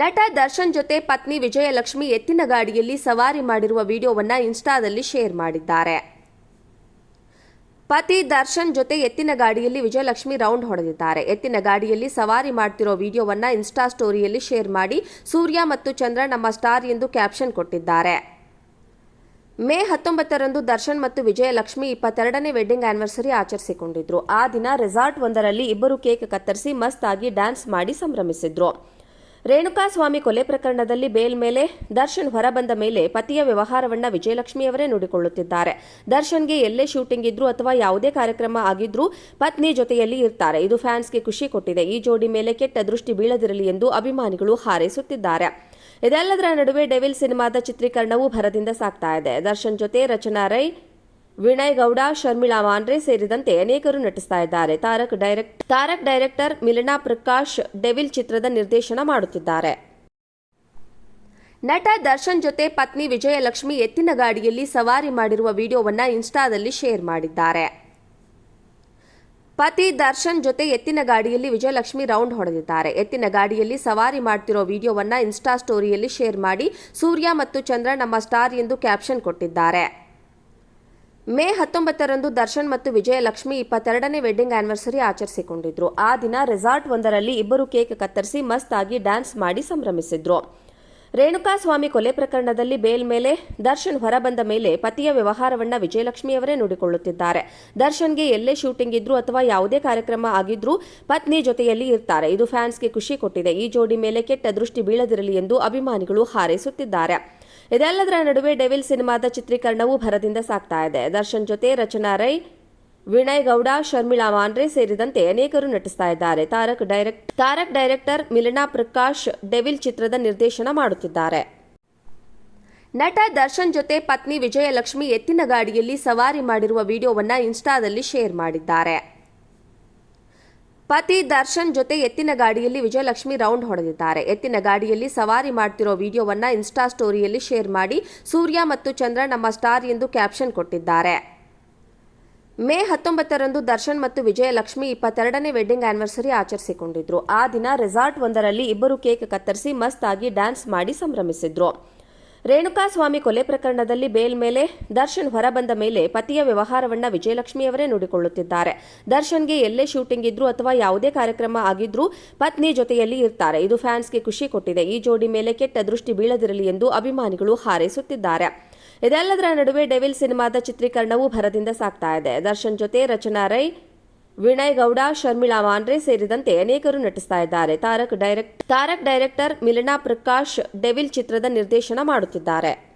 ನಟ ದರ್ಶನ್ ಜೊತೆ ಪತ್ನಿ ವಿಜಯಲಕ್ಷ್ಮಿ ಎತ್ತಿನ ಗಾಡಿಯಲ್ಲಿ ಸವಾರಿ ಮಾಡಿರುವ ವಿಡಿಯೋವನ್ನ ಇನ್ಸ್ಟಾದಲ್ಲಿ ಶೇರ್ ಮಾಡಿದ್ದಾರೆ. ಪತಿ ದರ್ಶನ್ ಜೊತೆ ಎತ್ತಿನ ಗಾಡಿಯಲ್ಲಿ ವಿಜಯಲಕ್ಷ್ಮಿ ರೌಂಡ್ ಹೊಡೆದಿದ್ದಾರೆ. ಎತ್ತಿನ ಗಾಡಿಯಲ್ಲಿ ಸವಾರಿ ಮಾಡ್ತಿರೋ ವಿಡಿಯೋವನ್ನ ಇನ್ಸ್ಟಾ ಸ್ಟೋರಿಯಲ್ಲಿ ಶೇರ್ ಮಾಡಿ ಸೂರ್ಯ ಮತ್ತು ಚಂದ್ರ ನಮ್ಮ ಸ್ಟಾರ್ ಎಂದು ಕ್ಯಾಪ್ಷನ್ ಕೊಟ್ಟಿದ್ದಾರೆ. ಮೇ ಹತ್ತೊಂಬತ್ತರಂದು ದರ್ಶನ್ ಮತ್ತು ವಿಜಯಲಕ್ಷ್ಮಿ ಇಪ್ಪತ್ತೆರಡನೇ ವೆಡ್ಡಿಂಗ್ ಆನಿವರ್ಸರಿ ಆಚರಿಸಿಕೊಂಡಿದ್ರು. ಆ ದಿನ ರೆಸಾರ್ಟ್ ಒಂದರಲ್ಲಿ ಇಬ್ಬರು ಕೇಕ್ ಕತ್ತರಿಸಿ ಮಸ್ತ್ ಆಗಿ ಡ್ಯಾನ್ಸ್ ಮಾಡಿ ಸಂಭ್ರಮಿಸಿದ್ರು. ರೇಣುಕಾಸ್ವಾಮಿ ಕೊಲೆ ಪ್ರಕರಣದಲ್ಲಿ ಬೇಲ್ ಮೇಲೆ ದರ್ಶನ್ ಹೊರಬಂದ ಮೇಲೆ ಪತಿಯ ವ್ಯವಹಾರವನ್ನ ವಿಜಯಲಕ್ಷ್ಮಿಯವರೇ ನೋಡಿಕೊಳ್ಳುತ್ತಿದ್ದಾರೆ. ದರ್ಶನ್ಗೆ ಎಲ್ಲೇ ಶೂಟಿಂಗ್ ಇದ್ರೂ ಅಥವಾ ಯಾವುದೇ ಕಾರ್ಯಕ್ರಮ ಆಗಿದ್ರೂ ಪತ್ನಿ ಜೊತೆಯಲ್ಲಿ ಇರ್ತಾರೆ. ಇದು ಫ್ಯಾನ್ಸ್ಗೆ ಖುಷಿ ಕೊಟ್ಟಿದೆ. ಈ ಜೋಡಿ ಮೇಲೆ ಕೆಟ್ಟ ದೃಷ್ಟಿ ಬೀಳದಿರಲಿ ಎಂದು ಅಭಿಮಾನಿಗಳು ಹಾರೈಸುತ್ತಿದ್ದಾರೆ. ಇದೆಲ್ಲದರ ನಡುವೆ ಡೆವಿಲ್ ಸಿನಿಮಾದ ಚಿತ್ರೀಕರಣವೂ ಭರದಿಂದ ಸಾಗ್ತಾ ಇದೆ. ದರ್ಶನ್ ಜೊತೆ ರಚನಾ ರೈ ವಿನಯ್ ಗೌಡ ಶರ್ಮಿಳಾ ಮಾಂಡ್ರೆ ಸೇರಿದಂತೆ ಅನೇಕರು ನಟಿಸ್ತಾ ಇದ್ದಾರೆ Tarak direct Tarak director Milana Prakash Devil ಚಿತ್ರದ ನಿರ್ದೇಶನ ಮಾಡುತ್ತಿದ್ದಾರೆ. ನಟ ದರ್ಶನ್ ಜೊತೆ ಪತ್ನಿ ವಿಜಯಲಕ್ಷ್ಮಿ ಎತ್ತಿನ ಗಾಡಿಯಲ್ಲಿ ಸವಾರಿ ಮಾಡಿರುವ ವಿಡಿಯೋವನ್ನ ಇನ್ಸ್ಟಾದಲ್ಲಿ ಶೇರ್ ಮಾಡಿದ್ದಾರೆ. ಪತಿ ದರ್ಶನ್ ಜೊತೆ ಎತ್ತಿನ ಗಾಡಿಯಲ್ಲಿ ವಿಜಯಲಕ್ಷ್ಮಿ ರೌಂಡ್ ಹೊಡೆದಿದ್ದಾರೆ. ಎತ್ತಿನ ಗಾಡಿಯಲ್ಲಿ ಸವಾರಿ ಮಾಡ್ತಿರೋ ವಿಡಿಯೋವನ್ನ ಇನ್ಸ್ಟಾ ಸ್ಟೋರಿಯಲ್ಲಿ ಶೇರ್ ಮಾಡಿ ಸೂರ್ಯ ಮತ್ತು ಚಂದ್ರ ನಮ್ಮ ಸ್ಟಾರ್ ಎಂದು ಕ್ಯಾಪ್ಷನ್ ಕೊಟ್ಟಿದ್ದಾರೆ. ಮೇ ಹತ್ತೊಂಬತ್ತರಂದು ದರ್ಶನ್ ಮತ್ತು ವಿಜಯಲಕ್ಷ್ಮಿ ಇಪ್ಪತ್ತೆರಡನೇ ವೆಡ್ಡಿಂಗ್ ಆನಿವರ್ಸರಿ ಆಚರಿಸಿಕೊಂಡಿದ್ರು. ಆ ದಿನ ರೆಸಾರ್ಟ್ ಒಂದರಲ್ಲಿ ಇಬ್ಬರು ಕೇಕ್ ಕತ್ತರಿಸಿ ಮಸ್ತ್ ಆಗಿ ಡ್ಯಾನ್ಸ್ ಮಾಡಿ ಸಂಭ್ರಮಿಸಿದ್ರು. ರೇಣುಕಾಸ್ವಾಮಿ ಕೊಲೆ ಪ್ರಕರಣದಲ್ಲಿ ಬೇಲ್ ಮೇಲೆ, ದರ್ಶನ್ ಹೊರಬಂದ ಮೇಲೆ ಪತಿಯ ವ್ಯವಹಾರವನ್ನ ವಿಜಯಲಕ್ಷ್ಮಿಯವರೇ ನೋಡಿಕೊಳ್ಳುತ್ತಿದ್ದಾರೆ. ದರ್ಶನ್ಗೆ ಎಲ್ಲೇ ಶೂಟಿಂಗ್ ಇದ್ರೂ ಅಥವಾ ಯಾವುದೇ ಕಾರ್ಯಕ್ರಮ ಆಗಿದ್ರೂ ಪತ್ನಿ ಜೊತೆಯಲ್ಲಿ ಇರ್ತಾರೆ. ಇದು ಫ್ಯಾನ್ಸ್ಗೆ ಖುಷಿ ಕೊಟ್ಟಿದೆ. ಈ ಜೋಡಿ ಮೇಲೆ ಕೆಟ್ಟ ದೃಷ್ಟಿ ಬೀಳದಿರಲಿ ಎಂದು ಅಭಿಮಾನಿಗಳು ಹಾರೈಸುತ್ತಿದ್ದಾರೆ. ಇದೆಲ್ಲದರ ನಡುವೆ ಡೆವಿಲ್ ಸಿನಿಮಾದ ಚಿತ್ರೀಕರಣವೂ ಭರದಿಂದ ಸಾಗ್ತಾ ಇದೆ. ದರ್ಶನ್ ಜೊತೆ ರಚನಾ ರೈ ವಿನಯ್ ಗೌಡ ಶರ್ಮಿಳಾ ಮಾನ್ರೆ ಸೇರಿದಂತೆ ಅನೇಕರು ನಟಿಸ್ತಾ ಇದ್ದಾರೆ. Tarak direct Tarak director Milana Prakash Devil ಚಿತ್ರದ ನಿರ್ದೇಶನ ಮಾಡುತ್ತಿದ್ದಾರೆ. ನಟ ದರ್ಶನ್ ಜೊತೆ ಪತ್ನಿ ವಿಜಯಲಕ್ಷ್ಮಿ ಎತ್ತಿನ ಗಾಡಿಯಲ್ಲಿ ಸವಾರಿ ಮಾಡಿರುವ ವಿಡಿಯೋವನ್ನ ಇನ್ಸ್ಟಾದಲ್ಲಿ ಶೇರ್ ಮಾಡಿದ್ದಾರೆ. ಪತಿ ದರ್ಶನ್ ಜೊತೆ ಎತ್ತಿನ ಗಾಡಿಯಲ್ಲಿ ವಿಜಯಲಕ್ಷ್ಮಿ ರೌಂಡ್ ಹೊಡೆದಿದ್ದಾರೆ. ಎತ್ತಿನ ಗಾಡಿಯಲ್ಲಿ ಸವಾರಿ ಮಾಡ್ತಿರೋ ವಿಡಿಯೋವನ್ನ ಇನ್ಸ್ಟಾ ಸ್ಟೋರಿಯಲ್ಲಿ ಶೇರ್ ಮಾಡಿ ಸೂರ್ಯ ಮತ್ತು ಚಂದ್ರ ನಮ್ಮ ಸ್ಟಾರ್ ಎಂದು ಕ್ಯಾಪ್ಷನ್ ಕೊಟ್ಟಿದ್ದಾರೆ. ಮೇ ಹತ್ತೊಂಬತ್ತರಂದು ದರ್ಶನ್ ಮತ್ತು ವಿಜಯಲಕ್ಷ್ಮಿ ಇಪ್ಪತ್ತೆರಡನೇ ವೆಡ್ಡಿಂಗ್ ಆನಿವರ್ಸರಿ ಆಚರಿಸಿಕೊಂಡಿದ್ರು. ಆ ದಿನ ರೆಸಾರ್ಟ್ ಒಂದರಲ್ಲಿ ಇಬ್ಬರು ಕೇಕ್ ಕತ್ತರಿಸಿ ಮಸ್ತ್ ಆಗಿ ಡ್ಯಾನ್ಸ್ ಮಾಡಿ ಸಂಭ್ರಮಿಸಿದ್ರು. ರೇಣುಕಾಸ್ವಾಮಿ ಕೊಲೆ ಪ್ರಕರಣದಲ್ಲಿ ಬೇಲ್ ಮೇಲೆ ದರ್ಶನ್ ಹೊರಬಂದ ಮೇಲೆ ಪತಿಯ ವ್ಯವಹಾರವನ್ನ ವಿಜಯಲಕ್ಷ್ಮಿಯವರೇ ನೋಡಿಕೊಳ್ಳುತ್ತಿದ್ದಾರೆ. ದರ್ಶನ್ಗೆ ಎಲ್ಲೇ ಶೂಟಿಂಗ್ ಇದ್ರೂ ಅಥವಾ ಯಾವುದೇ ಕಾರ್ಯಕ್ರಮ ಆಗಿದ್ರೂ ಪತ್ನಿ ಜೊತೆಯಲ್ಲಿ ಇರ್ತಾರೆ. ಇದು ಫ್ಯಾನ್ಸ್ಗೆ ಖುಷಿ ಕೊಟ್ಟಿದೆ. ಈ ಜೋಡಿ ಮೇಲೆ ಕೆಟ್ಟ ದೃಷ್ಟಿ ಬೀಳದಿರಲಿ ಎಂದು ಅಭಿಮಾನಿಗಳು ಹಾರೈಸುತ್ತಿದ್ದಾರೆ. ಇದೆಲ್ಲದರ ನಡುವೆ ಡೆವಿಲ್ ಸಿನಿಮಾದ ಚಿತ್ರೀಕರಣವೂ ಭರದಿಂದ ಸಾಗ್ತಾ ಇದೆ. ದರ್ಶನ್ ಜೊತೆ ರಚನಾ ರೈ ವಿನಯ್ ಗೌಡ ಶರ್ಮಿಳಾ ಮಾಂಡ್ರೆ ಸೇರಿದಂತೆ ಅನೇಕರು ನಟಿಸ್ತಾ ಇದ್ದಾರೆ. Tarak direct Tarak director Milana Prakash, Devil ಚಿತ್ರದ ನಿರ್ದೇಶನ ಮಾಡುತ್ತಿದ್ದಾರೆ.